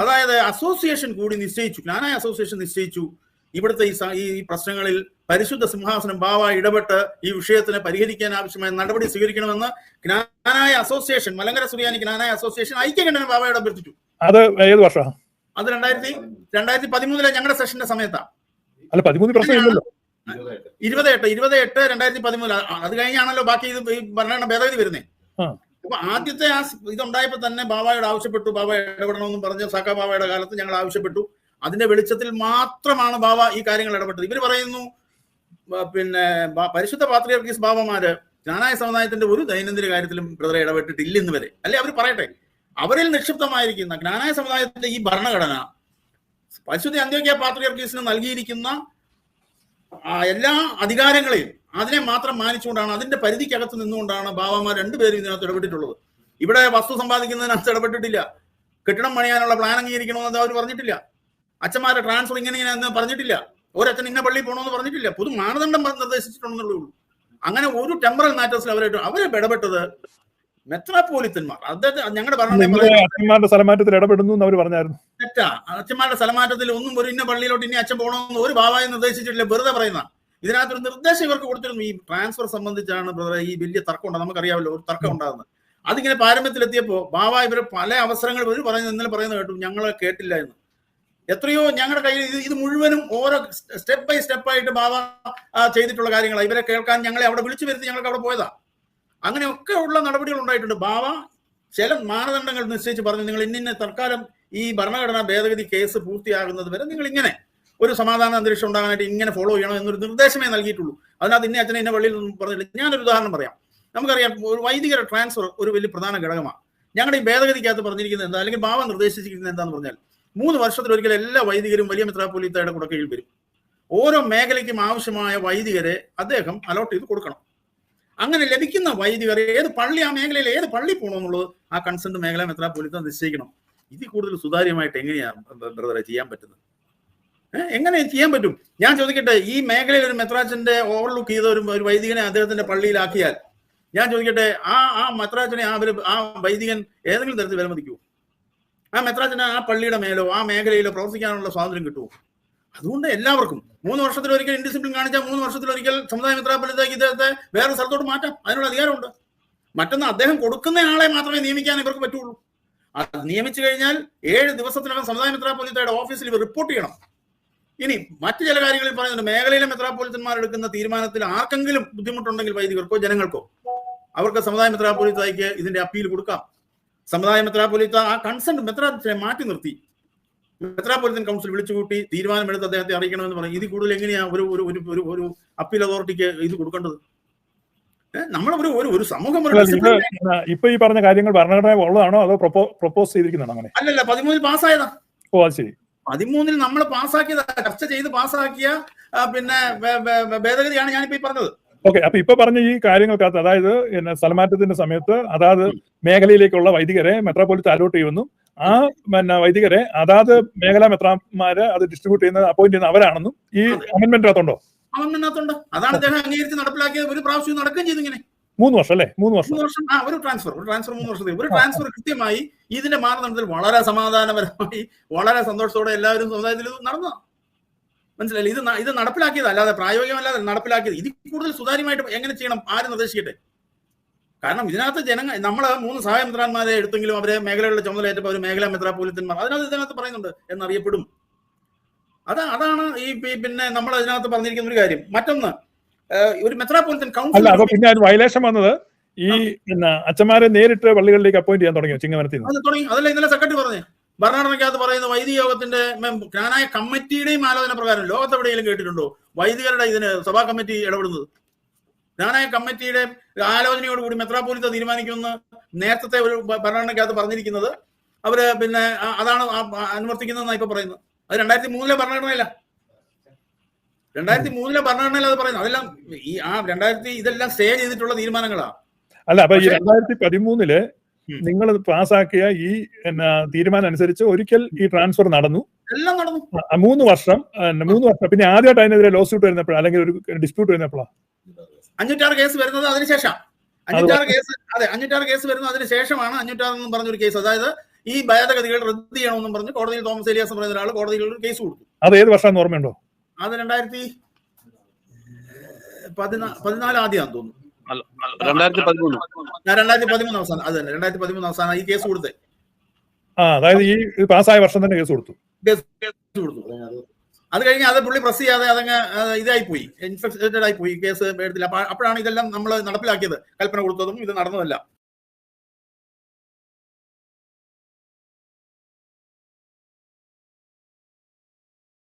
അതായത് അസോസിയേഷൻ കൂടി നിശ്ചയിച്ചു. ജ്ഞാനായ അസോസിയേഷൻ നിശ്ചയിച്ചു. ഇവിടുത്തെ ഈ ഈ പ്രശ്നങ്ങളിൽ പരിശുദ്ധ സിംഹാസനം ബാവ ഇടപെട്ട് ഈ വിഷയത്തിന് പരിഹരിക്കാൻ ആവശ്യമായ നടപടി സ്വീകരിക്കണമെന്ന് ജ്ഞാനായ അസോസിയേഷൻ മലങ്കര സുറിയാനി ജ്ഞാനായ അസോസിയേഷൻ ഐക്യകണ്ഠന ബാവയോട് അഭ്യർത്ഥിച്ചു അത് ഏത് വർഷം അത് രണ്ടായിരത്തി രണ്ടായിരത്തി പതിമൂന്നിലെ ഞങ്ങളുടെ സെഷന്റെ സമയത്താണ് അല്ല പതിമൂന്ന് പ്രശ്നമില്ലല്ലോ ഇരുപത് എട്ട് ഇരുപത് എട്ട് രണ്ടായിരത്തി പതിമൂന്ന് അത് കഴിഞ്ഞാണല്ലോ ബാക്കി ഇത് ഈ ഭരണഘടന ഭേദഗതി വരുന്നത് ആ. അപ്പൊ ആദ്യത്തെ ആ ഇതുണ്ടായപ്പോ തന്നെ ബാബായോട് ആവശ്യപ്പെട്ടു. ബാബ ഇടപെടണമെന്നും പറഞ്ഞ്. സഖ ബാബയുടെ കാലത്ത് ഞങ്ങൾ ആവശ്യപ്പെട്ടു. അതിന്റെ വെളിച്ചത്തിൽ മാത്രമാണ് ബാബ ഈ കാര്യങ്ങൾ ഇടപെട്ടത്. ഇവർ പറയുന്നു പിന്നെ പരിശുദ്ധ പാത്രിയർക്കീസ് ബാബമാര് ജ്ഞാനായ സമുദായത്തിന്റെ ഒരു ദൈനംദിന കാര്യത്തിലും ബ്രദറെ ഇടപെട്ടിട്ടില്ല ഇന്ന് വരെ. അല്ലെ? അവർ പറയട്ടെ. അവരിൽ നിക്ഷിപ്തമായിരിക്കുന്ന ജ്ഞാനായ സമുദായത്തിന്റെ ഈ ഭരണഘടന പരിശുദ്ധ അന്ത്യോക്യ പാത്രിയർക്കീസിന് നൽകിയിരിക്കുന്ന എല്ലാ അധികാരങ്ങളെയും അതിനെ മാത്രം മാനിച്ചുകൊണ്ടാണ് അതിന്റെ പരിധിക്കകത്ത് നിന്നുകൊണ്ടാണ് ബാബാമാർ രണ്ടുപേരും ഇതിനകത്ത് ഇടപെട്ടിട്ടുള്ളത്. ഇവിടെ വസ്തു സമ്പാദിക്കുന്നതിനകത്ത് ഇടപെട്ടിട്ടില്ല. കെട്ടിടം പണിയാനുള്ള പ്ലാൻ അംഗീകരിക്കണമെന്ന് അവർ പറഞ്ഞിട്ടില്ല. അച്ഛന്മാരെ ട്രാൻസ്ഫർ ഇങ്ങനെ ഇങ്ങനെ പറഞ്ഞിട്ടില്ല. ഒരച്ഛൻ ഇന്ന പള്ളി പോകണമെന്ന് പറഞ്ഞിട്ടില്ല. പൊതു മാനദണ്ഡം നിർദ്ദേശിച്ചിട്ടുണ്ടെന്നുള്ളൂ അങ്ങനെ ഒരു ടെമ്പറൽ മാറ്റേഴ്സിൽ അവരായിട്ട് അവരെ ഇടപെട്ടത് മെത്രാപോലിത്തന്മാർ അദ്ദേഹത്തെ ഞങ്ങളുടെ ഭരണ സ്ഥലമാറ്റത്തിൽ ഇടപെടുന്നു അവർ പറഞ്ഞായിരുന്നു. തെറ്റാ. അച്ഛന്മാരുടെ സ്ഥലമാറ്റത്തിൽ ഒന്നും ഒരു ഇന്ന പള്ളിയിലോട്ട് ഇനി അച്ഛൻ പോകണമെന്ന് ഒരു ബാബായി നിർദ്ദേശിച്ചിട്ടില്ല. വെറുതെ പറയുന്ന ഇതിനകത്തൊരു നിർദ്ദേശം ഇവർക്ക് കൊടുത്തിരുന്നു. ഈ ട്രാൻസ്ഫർ സംബന്ധിച്ചാണ് ബ്രദർ ഈ വലിയ തർക്കം ഉണ്ടാകും നമുക്കറിയാമല്ലോ ഒരു തർക്കം ഉണ്ടാകുന്നത് അതിങ്ങനെ പാരമ്പര്യത്തിലെത്തിയപ്പോ ബാബ ഇവർ പല അവസരങ്ങൾ ഇവർ പറയുന്നത് ഇന്നലെ പറയുന്നത് കേട്ടു. ഞങ്ങൾ കേട്ടില്ല എന്ന്. എത്രയോ ഞങ്ങളുടെ കയ്യിൽ ഇത് ഇത് മുഴുവനും ഓരോ സ്റ്റെപ്പ് ബൈ സ്റ്റെപ്പ് ആയിട്ട് ബാബ ചെയ്തിട്ടുള്ള കാര്യങ്ങളാണ് ഇവരെ കേൾക്കാൻ ഞങ്ങളെ അവിടെ വിളിച്ചു വരുത്തി ഞങ്ങൾക്ക് അവിടെ പോയതാ. അങ്ങനെയൊക്കെ ഉള്ള നടപടികൾ ഉണ്ടായിട്ടുണ്ട്. ബാബ ചില മാനദണ്ഡങ്ങൾ നിശ്ചയിച്ച് പറഞ്ഞു നിങ്ങൾ ഇന്നിന്ന തൽക്കാലം ഈ ഭരണഘടനാ ഭേദഗതി കേസ് പൂർത്തിയാകുന്നത് വരെ നിങ്ങൾ ഇങ്ങനെ ഒരു സമാധാന അന്തരീക്ഷം ഉണ്ടാകാനായിട്ട് ഇങ്ങനെ ഫോളോ ചെയ്യണം എന്നൊരു നിർദ്ദേശമേ നൽകിയിട്ടുള്ളൂ. അതിനകത്ത് ഇന്ന അച്ഛനെ ഇന്ന പള്ളിയിൽ നിന്നും പറഞ്ഞില്ല. ഞാനൊരു ഉദാഹരണം പറയാം. നമുക്കറിയാം ഒരു വൈദികരുടെ ട്രാൻസ്ഫർ ഒരു വലിയ പ്രധാന ഘടകമാണ്. ഞങ്ങളുടെ ഈ ഭേദഗതിക്കകത്ത് പറഞ്ഞിരിക്കുന്നത് എന്താ? അല്ലെങ്കിൽ ബാബ നിർദ്ദേശിച്ചിരിക്കുന്നത് എന്താന്ന് പറഞ്ഞാൽ മൂന്ന് വർഷത്തിലൊരിക്കൽ എല്ലാ വൈദികരും വലിയ മിത്രാപൊലിത്തയുടെ കീഴിൽ വരും. ഓരോ മേഖലയ്ക്കും ആവശ്യമായ വൈദികരെ അദ്ദേഹം അലോട്ട് ചെയ്ത് കൊടുക്കണം. അങ്ങനെ ലഭിക്കുന്ന വൈദികർ ഏത് പള്ളി ആ മേഖലയിൽ ഏത് പള്ളി പോകണമെന്നുള്ളത് ആ കൺസെന്റ് മേഖല മെത്രാപ്പൊലിത്ത നിശ്ചയിക്കണം. ഇതിൽ കൂടുതൽ സുതാര്യമായിട്ട് എങ്ങനെയാണ് ചെയ്യാൻ പറ്റുന്നത്? എങ്ങനെ ചെയ്യാൻ പറ്റും? ഞാൻ ചോദിക്കട്ടെ ഈ മേഖലയിൽ ഒരു മെത്രാച്ചന്റെ ഓവർലുക്ക് ചെയ്ത ഒരു ഒരു വൈദികനെ അദ്ദേഹത്തിന്റെ പള്ളിയിലാക്കിയാൽ ഞാൻ ചോദിക്കട്ടെ ആ ആ മെത്രാച്ചനെ ആ ഒരു ആ വൈദികൻ ഏതെങ്കിലും തരത്തിൽ വിലമതിക്കുമോ ആ മെത്രാച്ചന് ആ പള്ളിയുടെ മേലോ ആ മേഖലയിലോ പ്രവർത്തിക്കാനുള്ള സ്വാതന്ത്ര്യം കിട്ടുമോ അതുകൊണ്ട് എല്ലാവർക്കും മൂന്ന് വർഷത്തിലൊരിക്കൽ ഇൻഡിസിപ്ലിൻ കാണിച്ചാൽ മൂന്ന് വർഷത്തിലൊരിക്കൽ സമുദായ മെത്രാപ്പൊലിത്തേക്ക് ഇദ്ദേഹത്തെ വേറെ സ്ഥലത്തോട്ട് മാറ്റാം. അതിനുള്ള അധികാരമുണ്ട്. മറ്റൊന്ന് അദ്ദേഹം കൊടുക്കുന്ന ആളെ മാത്രമേ നിയമിക്കാൻ ഇവർക്ക് പറ്റുള്ളൂ. അത് നിയമിച്ചു കഴിഞ്ഞാൽ ഏഴ് ദിവസത്തിനകം സമുദായ മെത്രാപ്പൊലിത്തയുടെ ഓഫീസിൽ ഇവർ റിപ്പോർട്ട് ചെയ്യണം. ഇനി മറ്റു ചില കാര്യങ്ങളിൽ പറയുന്നുണ്ട്. മേഖലയിലെ മെത്രാപോലിത്തന്മാർ എടുക്കുന്ന തീരുമാനത്തിൽ ആർക്കെങ്കിലും ബുദ്ധിമുട്ടുണ്ടെങ്കിൽ വൈദികർക്കോ ജനങ്ങൾക്കോ അവർക്ക് സമുദായ മെത്രാപോലിത്തായിക്ക് ഇതിന്റെ അപ്പീൽ കൊടുക്കാം. സമുദായ മെത്രാപോലിത്ത ആ കൺസെന്റ് മെത്രാനെ മാറ്റി നിർത്തി. മെത്രാപോലിത്തൻ കൗൺസിൽ വിളിച്ചുകൂട്ടി തീരുമാനമെടുത്ത് അദ്ദേഹത്തെ അറിയിക്കണമെന്ന് പറയും ഇത് കൂടുതൽ എങ്ങനെയാ ഒരു ഒരു ഒരു ഒരു അപ്പീൽ അതോറിറ്റിക്ക് ഇത് കൊടുക്കേണ്ടത്? നമ്മൾ ഒരു ഒരു സമൂഹം ഇപ്പൊ ഈ പറഞ്ഞ കാര്യങ്ങൾ ഭരണഘടന ഉള്ളതാണോ? അതോ പ്രൊപ്പോ പ്രൊപ്പോസ് ചെയ്തിരിക്കുന്നതാണോ അങ്ങനെ? അല്ലല്ല പതിമൂന്നിൽ പാസ്സായതാ ഓ അത് ശരി. പതിമൂന്നിൽ നമ്മൾ പാസ്സാക്കിയതാ. ചർച്ച ചെയ്ത് പാസ്സാക്കിയ പിന്നെ ഭേദഗതിയാണ് ഞാനിപ്പോ ഈ പറഞ്ഞത്. ഓക്കെ അപ്പൊ ഇപ്പൊ പറഞ്ഞ ഈ കാര്യങ്ങൾക്കകത്ത് അതായത് പിന്നെ സ്ഥലമാറ്റത്തിന്റെ സമയത്ത് അതാത് മേഖലയിലേക്കുള്ള വൈദികരെ മെത്രാപോലിത്ത് അലോട്ട് ചെയ്യുന്നു. ആ പിന്നെ വൈദികരെ അതാത് മേഖലാ മെത്രാമാര് അത് ഡിസ്ട്രിബ്യൂട്ട് ചെയ്യുന്ന അപ്പോയിന്റ് ചെയ്യുന്ന അവരാണെന്നും ഈ അമെന്റ്മെന്റ് അകത്തുണ്ടോ അവനകത്തുണ്ട് അതാണ് അദ്ദേഹം അംഗീകരിച്ച് നടപ്പിലാക്കിയത് ഒരു പ്രാവശ്യം നടക്കുകയും ചെയ്തു ഇങ്ങനെ. മൂന്ന് വർഷം അല്ലേ? മൂന്ന് വർഷം. മൂന്ന് വർഷം. ആ ഒരു ട്രാൻസ്ഫർ ഒരു ട്രാൻസ്ഫർ മൂന്ന് വർഷത്തിൽ ഒരു ട്രാൻസ്ഫർ കൃത്യമായി ഇതിന്റെ മാനദണ്ഡത്തിൽ വളരെ സമാധാനപരമായി വളരെ സന്തോഷത്തോടെ എല്ലാവരും സമുദായത്തിൽ നടന്നു മനസ്സിലായില്ലേ? ഇത് ഇത് നടപ്പിലാക്കിയത് അല്ലാതെ പ്രായോഗികമല്ലാതെ നടപ്പിലാക്കിയത്. ഇത് കൂടുതൽ സുതാര്യമായിട്ട് എങ്ങനെ ചെയ്യണം? ആര് നിർദ്ദേശിക്കട്ടെ? കാരണം ഇതിനകത്ത് ജനങ്ങൾ നമ്മൾ മൂന്ന് സഹായ മന്ത്രിമാരെ എടുത്തെങ്കിലും അവരെ മേഖലകളുടെ ചുമതലയേറ്റപ്പോൾ അവർ മേഖലാ മെത്രാപോലിത്തന്മാർ അതിനകത്ത് ഇതിനകത്ത് പറയുന്നുണ്ട് എന്നറിയപ്പെടും. അതാ അതാണ് ഈ പിന്നെ നമ്മൾ അതിനകത്ത് പറഞ്ഞിരിക്കുന്ന ഒരു കാര്യം. മറ്റൊന്ന് ഒരു കൗൺസിൽ അല്ല അപ്പൊ പിന്നെ ഒരു വയലേഷൻ വന്നത് ഈ പിന്നെ അച്ഛന്മാരെ നേരിട്ട് പള്ളികളിലേക്ക് അപ്പോയിന്റ് ചെയ്യാൻ തുടങ്ങിയോ ചിങ്ങമനത്തിൽ തുടങ്ങി. അതല്ല ഇന്നലെ സെക്രട്ടറി പറഞ്ഞേ ഭരണഘടനയ്ക്കകത്ത് പറയുന്ന വൈദിക യോഗത്തിന്റെ ജ്ഞാനായ കമ്മിറ്റിയുടെയും ആലോചന പ്രകാരം ലോകത്തെവിടെയെങ്കിലും കേട്ടിട്ടുണ്ടോ വൈദികരുടെ ഇതിന് സഭാ കമ്മിറ്റി ഇടപെടുന്നത്? ജ്ഞാനായ കമ്മിറ്റിയുടെ ആലോചനയോടുകൂടി മെത്രാപോലിത്ത തീരുമാനിക്കുമെന്ന് നേരത്തെ ഒരു ഭരണഘടനയ്ക്കകത്ത് പറഞ്ഞിരിക്കുന്നത്. അവർ പിന്നെ അതാണ് അനുവർത്തിക്കുന്നതെന്നാണ് ഇപ്പൊ പറയുന്നത്. അത് രണ്ടായിരത്തി മൂന്നിലെ ഭരണഘടനയില്ല. രണ്ടായിരത്തി മൂന്നിലെ ഭരണഘടനയിൽ അത് പറയുന്നത്. അതെല്ലാം ഈ ആ രണ്ടായിരത്തി ഇതെല്ലാം സ്റ്റേ ചെയ്തിട്ടുള്ള തീരുമാനങ്ങളാ. അല്ല അപ്പൊ ഈ രണ്ടായിരത്തി പതിമൂന്നിൽ നിങ്ങൾ പാസ്സാക്കിയ ഈ തീരുമാനം അനുസരിച്ച് ഒരിക്കൽ ഈ ട്രാൻസ്ഫർ നടന്നു. എല്ലാം നടന്നു. മൂന്ന് വർഷം മൂന്ന് വർഷം. പിന്നെ ആദ്യമായിട്ട് അതിനെതിരെ ലോ സ്യൂട്ട് വരുന്നപ്പോഴാണ് അല്ലെങ്കിൽ ഒരു ഡിസ്പ്യൂട്ട് വരുന്നപ്പോഴാണ് അഞ്ഞൂറ്റാറ് കേസ് വരുന്നത് അതിനുശേഷം. അഞ്ഞൂറ്റാറ് കേസ് അതെ അഞ്ഞൂറ്റാറ് കേസ് വരുന്നത് അതിനുശേഷമാണ് അഞ്ഞൂറ്റാറ് എന്ന് പറഞ്ഞൊരു കേസ് അതായത് ഈ ഭേദഗതികൾ റദ്ദ് ചെയ്യണമെന്നും പറഞ്ഞ് കോടതിയിൽ തോമസ് ഏലിയാസ് പറയുന്ന ഒരാൾ കോടതിയിൽ ഒരു കേസ് കൊടുത്തു. അത് ഏത് വർഷം ഓർമ്മയുണ്ടോ? അത് രണ്ടായിരത്തി പതിനാ- പതിനാല് ആദ്യമാണെന്ന് തോന്നുന്നു രണ്ടായിരത്തി പതിമൂന്ന്. ഞാൻ രണ്ടായിരത്തി പതിമൂന്ന് അവസാനം അത് തന്നെ രണ്ടായിരത്തി പതിമൂന്ന് അവസാനം ഈ കേസ് കൊടുത്തേ. ആ അതായത് ഈ പാസ്സായ വർഷം തന്നെ കേസ് കൊടുത്തു. കേസ് കൊടുത്തു. അത് കഴിഞ്ഞ് അത് പുള്ളി പ്രസ് ചെയ്യാതെ അതങ്ങ് ഇതായി പോയി ഇൻഫെക്റ്റഡ് ആയി പോയി കേസ് എടുത്തില്ല. അപ്പൊ അപ്പോഴാണ് ഇതെല്ലാം നമ്മൾ നടപ്പിലാക്കിയത്. കൽപ്പന കൊടുത്തതും ഇത് നടന്നതല്ല.